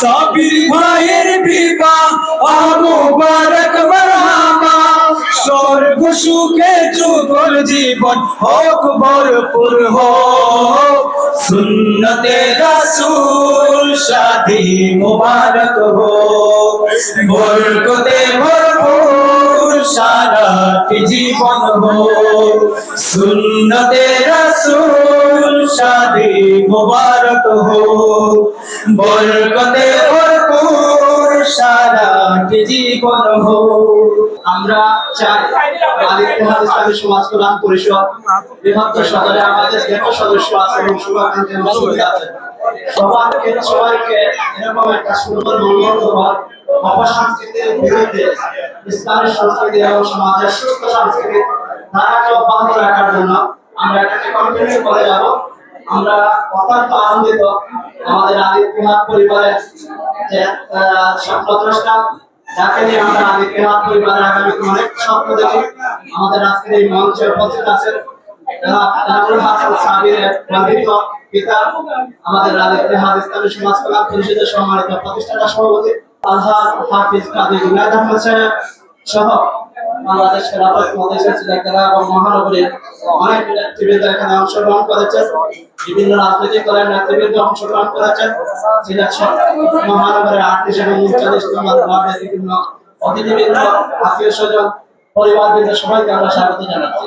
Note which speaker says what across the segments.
Speaker 1: সাবির ভাইয়ের বিবাহ মুবারক মারহাবা স্বর্গ সুখে যুগল জীবন হোক, ভরপুর হোক। সুন্নতে রাসূল শাদি মুবারক হোক। বরকতে ভরপুর সারাটি জীবন সুন্নতে রাসূল শাদি মুবারক হোক। বরকতে ভরপুর সারাটি জীবন হোক।
Speaker 2: আমরা চাই আদিত্য ইসলামী সমাজ কল্যাণ পরিষদ। বিভক্ত সদরে আমাদের যত সদস্য আছে, এবং শুভাকাঙ্ক্ষী আছে। সবাইকে সবাইকে এরকম একটা সুন্দর মঙ্গলকর অপসংস্কৃতির বিরুদ্ধে ইসলামী সংস্কৃতি এবং সমাজের সুস্থ সংস্কৃতি ধারাকে অব্যাহত রাখার জন্য আমরা এটাকে কন্টিনিউ করে যাব। আমরা অত্যন্ত আনন্দিত আমাদের আদিত্য পরিবারের যে স্বপ্নদ্রষ্টা যাকে নিয়ে পরিবারের অনেক স্বপ্ন দেখি আমাদের আজকের এই মঞ্চে উপস্থিত আছেন সমাজ পরিষদের সম্মানিত প্রতিষ্ঠাতা সভাপতি আজহার হাফিজ সাহেব সহ বাংলাদেশ খেলাফত মহাদেশের সিলেক্টরা এবং অনেক নেতৃবৃন্দ এখানে অংশগ্রহণ করেছেন। বিভিন্ন রাজনৈতিক দলের নেতৃবৃন্দ অংশগ্রহণ করেছেন। সিলেট মহানগরের আটত্রিশ এবং উনচল্লিশ নম্বর বিভিন্ন অতিথিবৃন্দ, আত্মীয় স্বজন, পরিবারবৃন্দ সবাইকে আমরা স্বাগত জানাচ্ছি।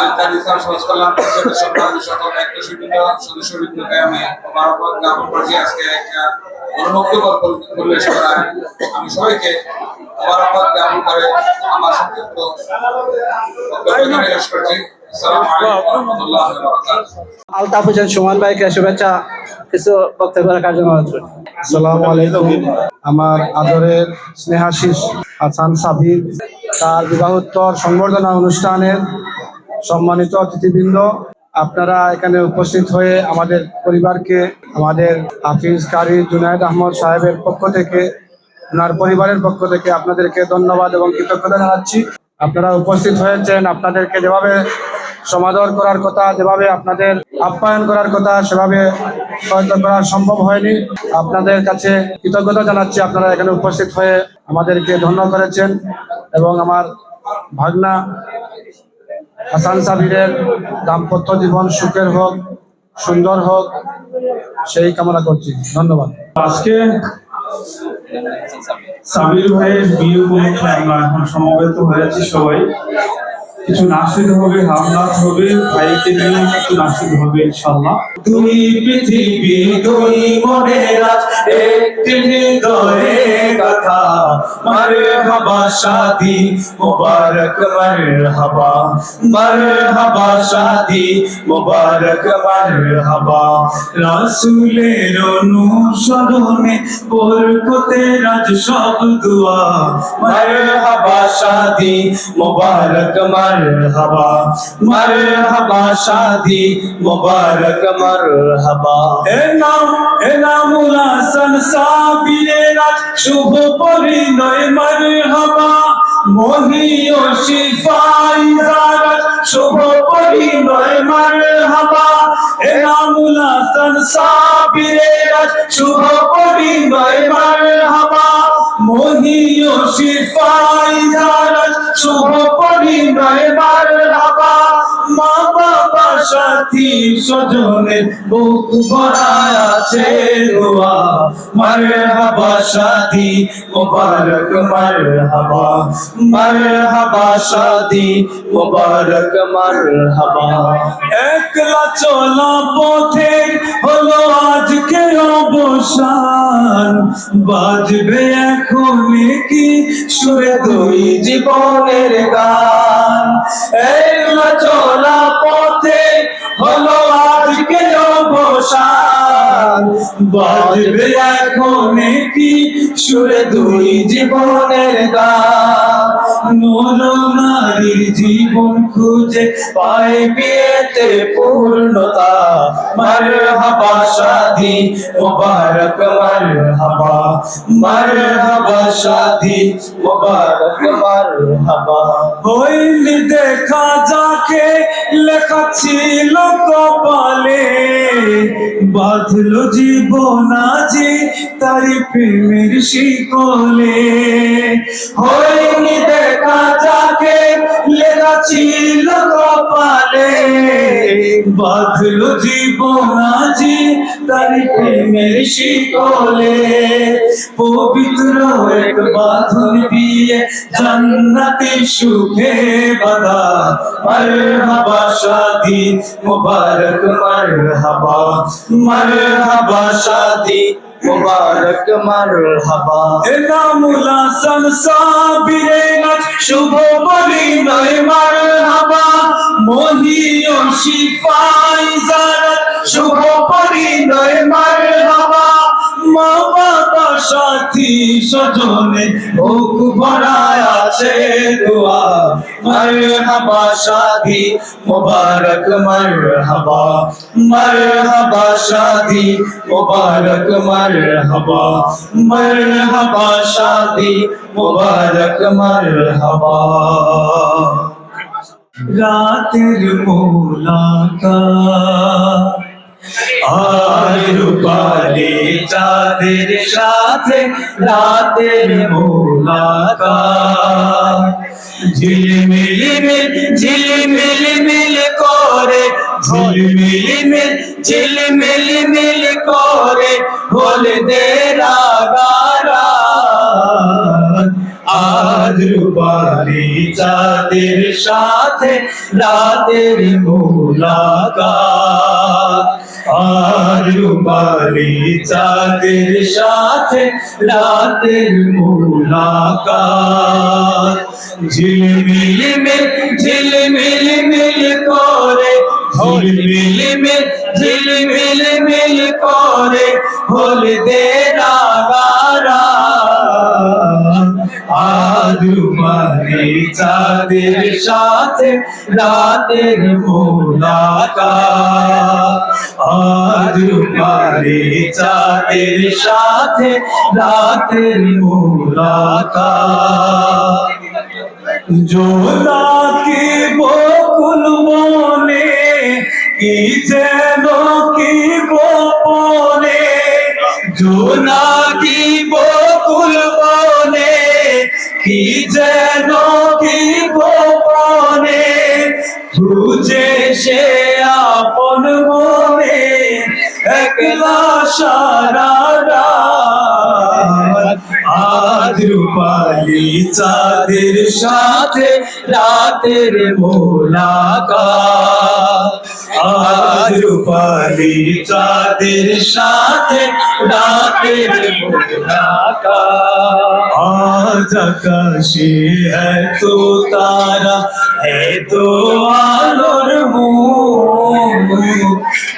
Speaker 3: আলতাদ ইসলাম সমাজ পরিষদের সম্মানিত সকল দায়িত্ব সদস্যবৃন্দকে আমি মুবারকবাদ জ্ঞাপন করছি। আজকে একটা অনুমুগ্ধকর পরিবেশ করায় আমি। সবাইকে মুবারকবাদ জ্ঞাপন করে আমার সংক্ষিপ্ত শেষ করছি। আসসালামু আলাইকুম ওয়া রাহমাতুল্লাহি ওয়া বারাকাতুহু
Speaker 2: আলতাফ হোসেন সুমন ভাইকে শুভেচ্ছা কিছু বক্তব্য রাখার জন্য
Speaker 4: আসসালামু আলাইকুম। আমার আদরের স্নেহাশিস হাসান সাবির তার বিবাহোত্তর সংবর্ধনা অনুষ্ঠানের সম্মানিত অতিথিবৃন্দ, আপনারা এখানে উপস্থিত হয়ে আমাদের পরিবারকে, আমাদের হাফিজ কারি জুনায়দ আহমদ সাহেবের পক্ষ থেকে, ওনার পরিবারের পক্ষ থেকে আপনাদেরকে ধন্যবাদ এবং কৃতজ্ঞতা জানাচ্ছি। আপনারা উপস্থিত হয়েছেন, আপনাদেরকে যেভাবে সমাদর করার কথা, যেভাবে আপনাদের আপ্যায়ন করার কথা, সেভাবে হয়তো করা সম্ভব হয়নি। আপনাদের কাছে কৃতজ্ঞতা জানাচ্ছি, আপনারা এখানে উপস্থিত হয়ে আমাদেরকে ধন্য করেছেন এবং আমার ভাগনা হাসান সাবিরের দাম্পত্য জীবন সুখের হোক, সুন্দর হোক, সেই কামনা করছি। ধন্যবাদ।
Speaker 5: আজকে সাবির ভাইয়ের বিয়ে উপলক্ষে আমরা এখন সমবেত হয়েছি সবাই। কিছু নাসিদ হবে হামলাত হবে, ভাইকে নিয়ে কিছু নাসিদ হবে ইনশাল্লাহ
Speaker 1: দুই পৃথিবী দুই মনের আজ, একটি হৃদয়ে কথা শাদি শাদি রাসূলের অনুসরণে বরকতে রাজ সব দুয়া। মারে হাবা শাদি, মুবারক মারে হাবা মারে হাবা শাদি, মুবারক মারহাবা। এ নাম এ নামুল হাসান সাবিরের আজ শুভ পরিণয় মারহাবা। মহিও শিফাই জারাত শুভ পরিণয় মারহাবা। এ নামুল হাসান সাবিরের শুভ পরিণয় মারহাবা। মহিও শিফাই জারাত শুভ পরিণয় মারহাবা। মা বাবা সাথী স্বজনের বুক দোয়া। মারহাবা মারহাবা। মারহাবা মারহাবা। একলা চলা পথে হলো আজকে অবসান। বাজবে এখন কি সুরে দুই জীবনের গান। একলা চলা পথে হলো বাজবে এখন কি সুরে দুই জীবনের গান নর নারীর জীবন খুঁজে পায় বিয়েতে পূর্ণতা। মার হাবা শাদি মুবারক মার হাবা মার হাবা শাদি মুবারক মার হাবা হইলি দেখা যাকে, লেখা ছিল কপালে। বাঁধলো আজি তারি প্রেমের শিকলে। হইনি দেখা যাকে, লেখা ছিল কপালে। বাঁধলো জীবন তারি প্রেমের শিকলে। পবিত্র এক বাঁধন বিয়ে জান্নাতি সুখে মারহাবা। মারহাবা। এনামুলা সানসাবিরে নাচ, শুভ বলি নয় মারহাবা। মহিও শিফাই জারাত শুভ বলি নয় মারহাবা। মা বাবা সাথী স্বজনে বুক ভরায় আছে দোয়া। মারহাবা শাদি মুবারক মারহাবা। মারহাবা শাদি মুবারক মারহাবা। মারহাবা শাদি মুবারক মারহাবা। রাতের মোলাকাত সাথে রাতের ঝিলমিলি মিল ঝিলমিলি মিল করে ঝিলমিলি মিল ঝিলমিলি মিল করে বলে দে রাগারা আজ রূপালি চাঁদের সাথে রাতের মোলাকাত। আজ বালি চাঁদের সাথে রাতের মুলাকাত। ঝিলমিল মিল ঝিলমিল মিল করে ঝিলমিল মিল ঝিলমিল মিল করে হলে দে চাঁদের সাথে রাতের মোলাকাত। আদুমারি চাঁদের সাথে রাতের মোলাকাত। জোনাকি বকুল বনে কি যেন কি কি যেন কি গোপনে খুঁজে সে আপন মনে একলা সারা রাত। আজ রূপালি, চাঁদের সাথে রাতের মোলাকাত। আজ রূপালি, চাঁদের সাথে রাতের মোলাকাত। আজ আকাশে এত তারা, এত আলোর মুখ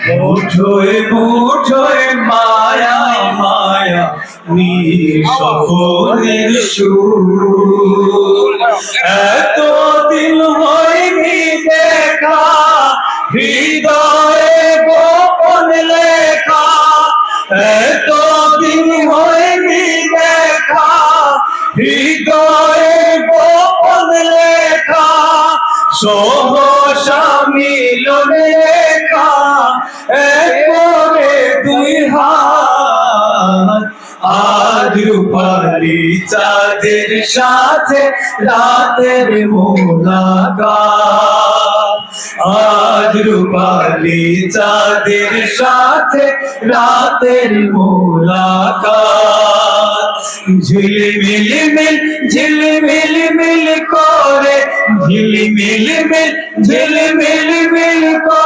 Speaker 1: মুঠোয় মুঠোয় সকলের সুর এত দিন হয়নি চাঁদের সাথে রাতের মোলাকাত। আজ রূপালি চাঁদের সাথে রাতের মোলাকাত। ঝিলমিল মিল ঝিলমিল মিল করে, ঝিলমিল মিল ঝিলমিল মিল করে।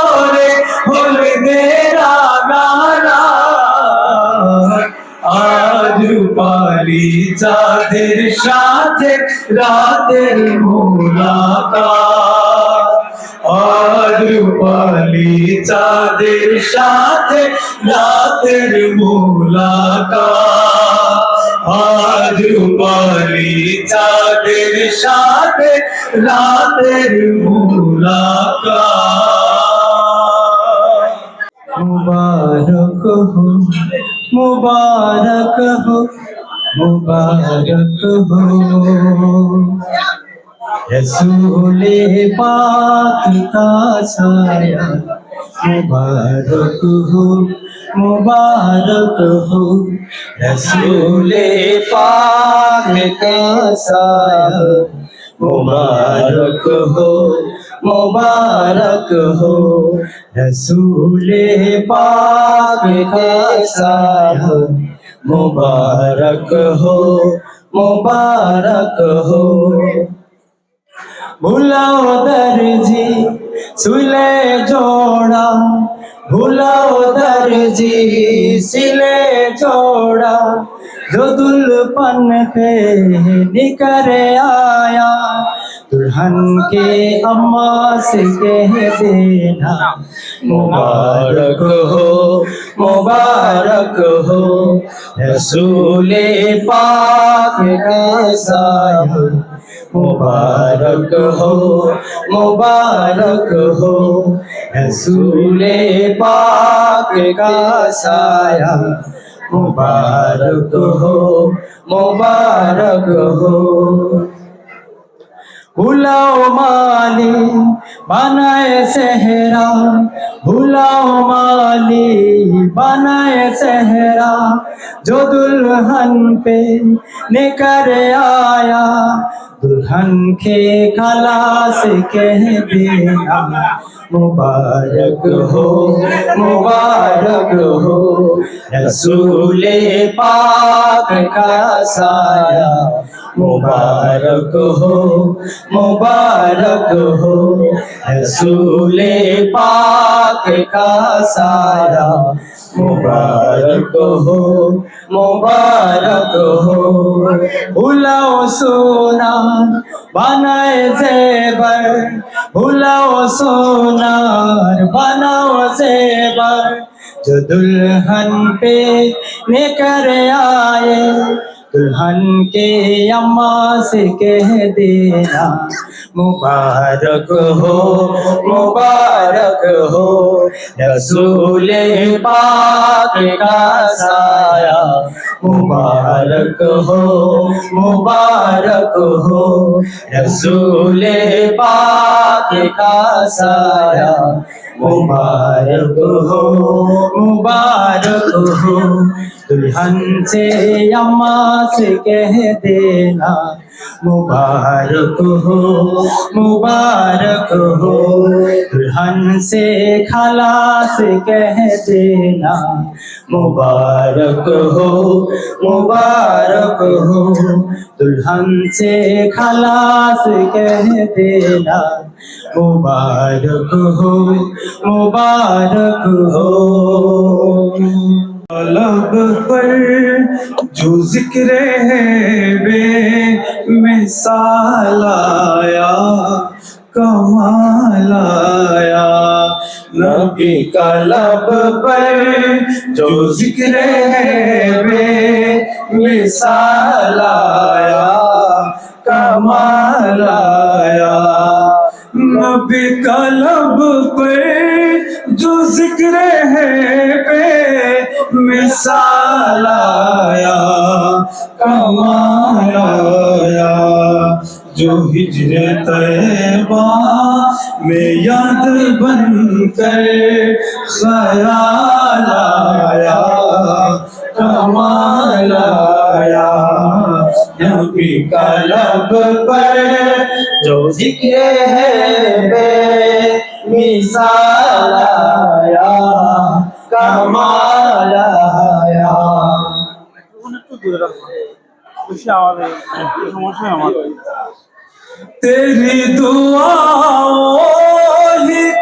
Speaker 1: চাঁদের সাথে রাতের মোলাকাত আজ
Speaker 6: রূপালি চাঁদের সাথে রাতের মুলাকাত আজ রূপালি চাঁদের সাথে রাতের মুলাকাত। মুবারক হো মুবারক হো मुबारक हो रसूले पाक का साया मुबारक हो मुबारक हो रसूले पाक का साया मुबारक हो मुबारक हो रसूले पाक का साया मुबारक हो मुबारक हो भुलाओ दर्जी सुले जोड़ा भुलाओ दर्जी सिले जोड़ा जो दुल्हन पे निकर आया दुल्हन के अम्मा से कह देना मुबारक हो मुबारक हो रसूले पाक का साया मुबारक हो मुबारक हो रसूले पाक का साया मुबारक हो मुबारक हो ভুলাও মালি বানায় সেহরা ভুলাও মালি বানায় সেহরা যদুলহন পে নেকরে আয়া दुल्हन के खलास कह देना मुबारक हो मुबारक हो रसूले पाक का साया मुबारक हो मुबारक हो रसूले पाक का साया मुबारक हो मुबारक हो भुलाओ सोना बनाए जेबर भुलाओ सोनार बनाओ जेबर जो दुल्हन पे लेकर आए दुल्हन के अम्मा से कह देना मुबारक हो मुबारक हो रसूल पाक का साया मुबारक हो मुबारक हो रसूल पाक का साया मुबारक हो मुबारक हो दुल्हन से अम्मा से कह देना मुबारक हो मुबारक हो दुल्हन से खाला से कह देना मुबारक हो मुबारक हो दुल्हन से खाला से कह देना मुबारक हो मुबारक हो لب پر جو ذکر ہے بے مثال آیا، کمال آیا۔ نبی کا لب پر جو ذکر ہے بے مثال آیا، کمال آیا۔ نبی کا لب پر جو ذکر ہے بے مثال آیا، کمال آیا۔ جو ہجر طیبہ میں یاد بن کر خیال آیا، کمال آیا۔ نبی کا لب پر جو ذکر ہے بے कमाल आया
Speaker 1: বেশি আমাদের সমস্যা আমাদের
Speaker 6: तेरी दुआओं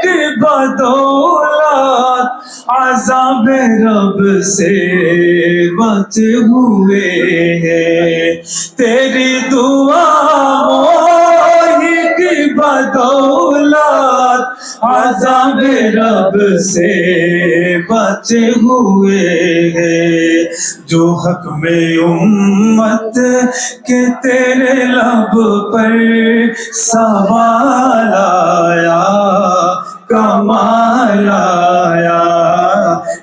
Speaker 6: की बदौलत अजाब रब से बच हुए हैं तेरी दुआओं की बदौलत
Speaker 1: आजाब रब से بچے ہوئے ہیں، جو حق میں امت کے تیرے لب پر سوال آیا، کمال آیا۔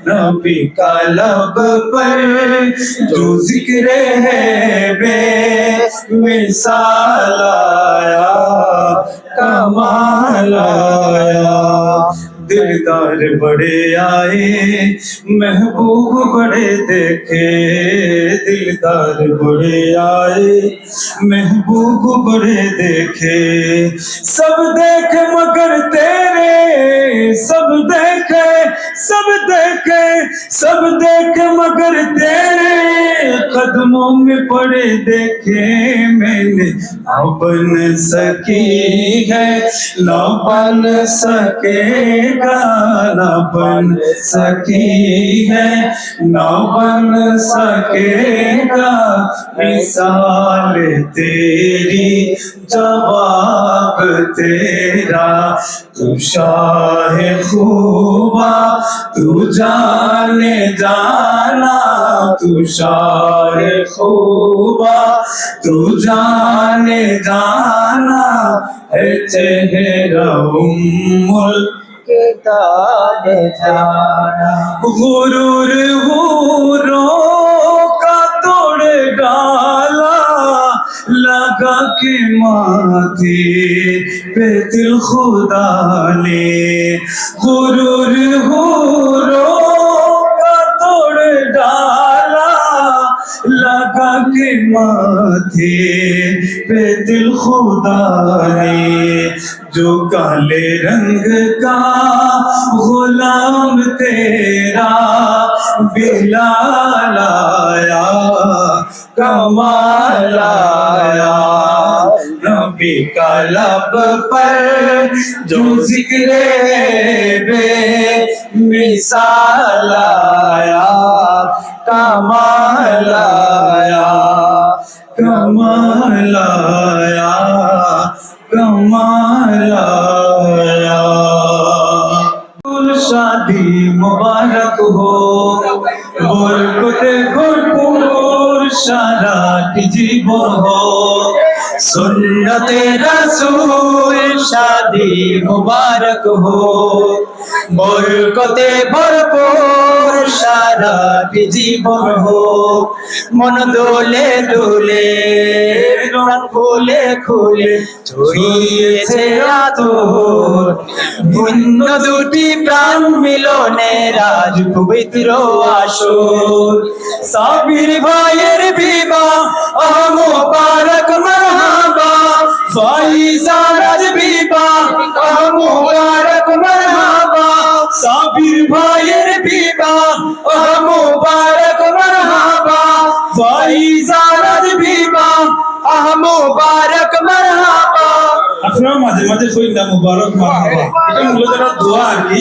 Speaker 1: نبی کا لب پر جو ذکر ہے، بے مثال آیا، کمال آیا۔ دلدار بڑے آئے، محبوب بڑے دیکھے، دلدار بڑے آئے، محبوب بڑے دیکھے۔ سب دیکھے مگر تیرے، سب دیکھے سب دیکھے سب دیکھے مگر تیرے۔ قدموں میں پڑے دیکھے میں نے بن سکی ہے، نہ بن سکے ٹھکانا بن سکی ہے، نہ بن سکے گا۔ مثال تیری، جواب تیرا۔ تو شاہ خوبا تو جانے جانا۔ تو شاہ خوبا تو جانے جانا۔ ہے چہرہ ام কিতাব জানা গুরুর হুরো কাতর ডালা লাগা কে মাতে পেতিল খুদালে। গুরুর হুরো কাতর ডালা লাগা কে মাতে পেতিল খুদালে। جو کالے رنگ کا غلام تیرا بلا لایا، کمال آیا۔ نبی کا لب پر جو ذکر بے مثال آیا، کمال آیا۔ کمال آیا، کمال कमाल आया कमाल आया कमाल आया शादी मुबारक हो বরকতে ভরপুর সারাটি জীবন হোক সুন্নতে রাসূল শাদি মুবারক হো বরকতে ভরপুর সারাটি জীবন হোক, মন দোলে দোলে খুলে খুলে ছড়িয়েছে আতর ভিন্ন দুটি প্রাণ মিলনে রাজ পবিত্র আসর। সাবির ভাইয়ের বিবাহ মোবারক মারহাবা। ফাইজা রাজ বিবাহ মোবারক মারহাবা। সাবির ভাইয়ের বিবাহ মোবারক মারহাবা ফাইজা রাজ বিবাহ মোবারক মারহাবা। আপনারা মাঝে মাঝে কই না মুবারক মারহাবা। এটা মূলত একটা দোয়া আর কি।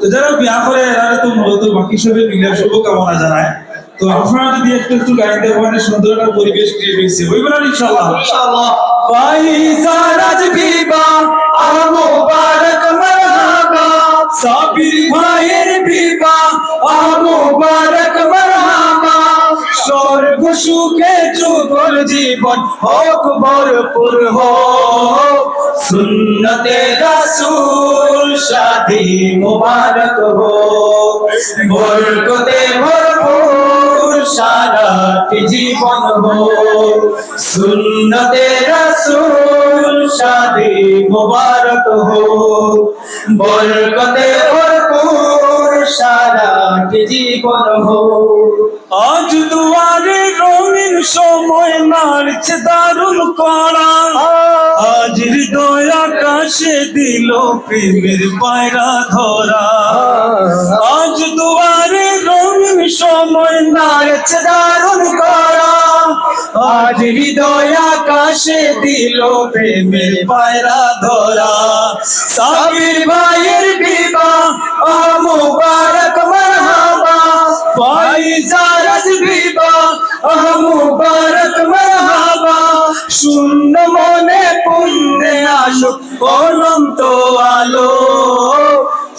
Speaker 1: তো যারা বিয়া করে এরা তো মূলত বাকি সবে মিলে শুভকামনা জানায়। তো আপনারা যদি একটু একটু গাইতে পারেন সুন্দর একটা পরিবেশ ক্রিয়েট হয়েছে হইবে না ইনশাআল্লাহ?
Speaker 2: ইনশাআল্লাহ।
Speaker 1: বিবা আহ মুবারক মারহাবা। সাবির ভাইয়ের বিবা মুবারক মারহাবা স্বর্গ সুখে যুগল জীবন হোক ভরপুর হোক। সুন্নতে রাসূল শাদি মুবারক হোক, বরকতে ভরপুর সারাটি জীবন হোক। সুন্নতে রাসূল শাদি মুবারক হোক, বরকতে ভরপুর হোক আজ রঙিন সময় নাড়ছে দারুণ কড়া। আজ হৃদয় আকাশে দিল প্রেমের পায়রা ধরা। আজ দুয়ারে রঙিন সময় নাড়ছে দারুণ কড়া। আজ হৃদয় আকাশে দিল প্রেমের পায়রা ধরা। সাবির ভাইয়ের বিবাহ, মুবারক, মারহাবা। ফাইজা রাজ বিবাহ আহ মুবারক মারহাবা শূন্য
Speaker 6: মনে পুণ্যে আসুক অনন্ত আলো।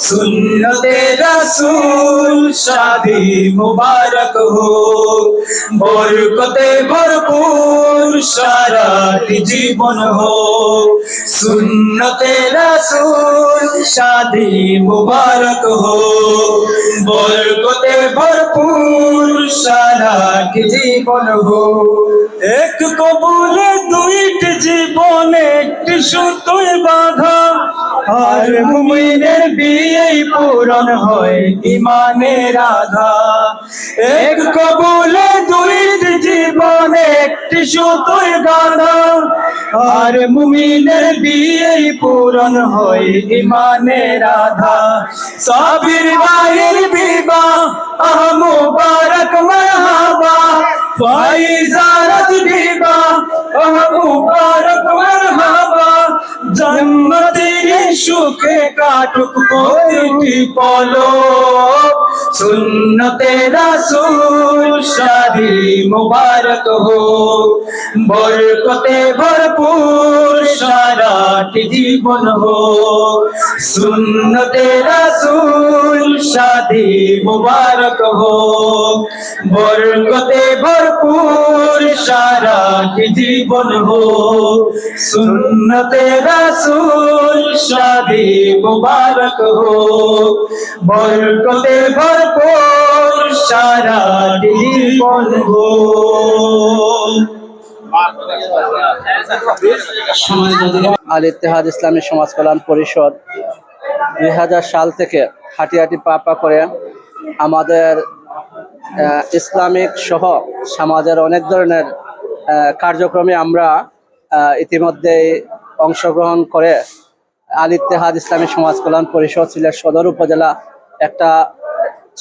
Speaker 6: সুন্নতে রাসূল শাদি মুবারক হো। বরকতে ভরপুর সারাটি জীবন হো। সুন্নতে রাসূল শাদি মুবারক হো। বরকতে ভরপুর সারাটি জীবন হো। এক কবুলে দুইটি জীবন একটি সুতোয় বাঁধা। আর মুমিনের বিয়েই পূরণ হয় ইমানের আধা এক কবুলে দুইটি জীবন, একটি সুতোয় বাঁধা আর মুমিনের বিয়েই পূরণ হয় ইমানের আধা সাবির ভাইয়ের বিবাহ, আহ মুবারক মারহাবা। ফাইজারত বিবা আহ মুবারক মারহাবা। জন্মতের সুখে কাটুক প্রতিটি পলো সুন্নতে রাসূল শাদি মুবারক হো বরকতে ভরপুর সারাটি জীবন হো সুন্নতে রাসূল শাদি মুবারক হো বরকতে ভরপুর সারাটি জীবন হো সুন্নতে রাসূল শাদি মুবারক হো। বরকতে ভরপুর সারাটি জীবন হো।
Speaker 7: ইসলামী সমাজ কল্যাণ পরিষদ দুই হাজার সাল থেকে হাঁটি হাঁটি পা করে আমাদের ইসলামিক সহ সমাজের অনেক ধরনের কার্যক্রমে আমরা আহ, ইতিমধ্যে অংশগ্রহণ করে আল ইত্তেহাদ ইসলামী সমাজ কল্যাণ পরিষদ সিলেট সদর উপজেলা একটা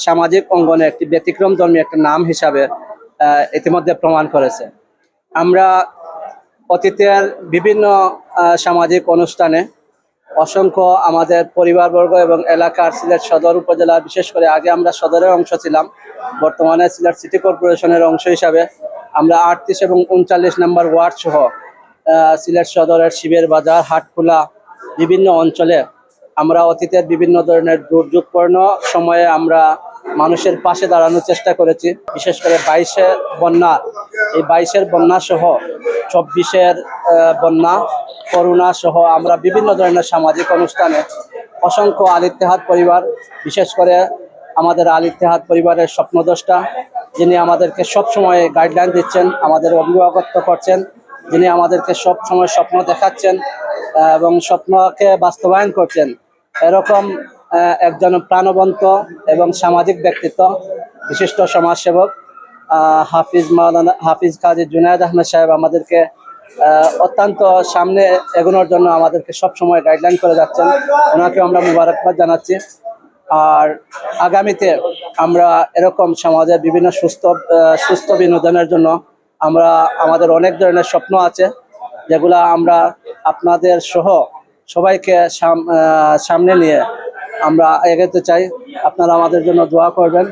Speaker 7: সামাজিক অঙ্গনে একটি ব্যতিক্রম ধর্মী একটা নাম হিসাবে ইতিমধ্যে প্রমাণ করেছে। আমরা অতীতের বিভিন্ন সামাজিক অনুষ্ঠানে অসংখ্য আমাদের পরিবারবর্গ এবং এলাকার সিলেট সদর উপজেলা, বিশেষ করে আগে আমরা সদরের অংশ ছিলাম, বর্তমানে সিলেট সিটি কর্পোরেশনের অংশ হিসাবে আমরা আটত্রিশ এবং উনচল্লিশ নম্বর ওয়ার্ড সহ সিলেট সদরের শিবের বাজার, হাটখোলা বিভিন্ন অঞ্চলে আমরা অতীতের বিভিন্ন ধরনের দুর্যোগপূর্ণ সময়ে আমরা মানুষের পাশে দাঁড়ানোর চেষ্টা করেছি। বিশেষ করে বাইশে বন্যা। এই বাইশের বন্যা সহ চব্বিশের বন্যা, করোনা সহ আমরা বিভিন্ন ধরনের সামাজিক অনুষ্ঠানে অসংখ্য আল ইত্তেহাদ পরিবার, বিশেষ করে আমাদের আল ইত্তেহাদ পরিবারের স্বপ্নদ্রষ্টা, যিনি আমাদেরকে সবসময় গাইডলাইন দিচ্ছেন, আমাদের অভিভাবকত্ব করছেন। যিনি আমাদেরকে সব সময় স্বপ্ন দেখাচ্ছেন এবং স্বপ্নকে বাস্তবায়ন করছেন, এরকম একজন প্রাণবন্ত এবং সামাজিক ব্যক্তিত্ব, বিশিষ্ট সমাজসেবক হাফিজ মাওলানা, হাফিজ কাজী জুনায়দ আহমেদ সাহেব আমাদেরকে অত্যন্ত সামনে এগোনোর জন্য আমাদেরকে সব সময় গাইডলাইন করে যাচ্ছেন। ওনাকে আমরা মুবারকবাদ জানাচ্ছি। আর আগামীতে আমরা এরকম সমাজের বিভিন্ন সুস্থ সুস্থ বিনোদনের জন্য আমরা আমাদের অনেক ধরনের স্বপ্ন আছে, যেগুলো আমরা আপনাদের সহ সবাইকে সামনে নিয়ে আমরা এগোতে চাই। আপনারা আমাদের জন্য দোয়া করবেন।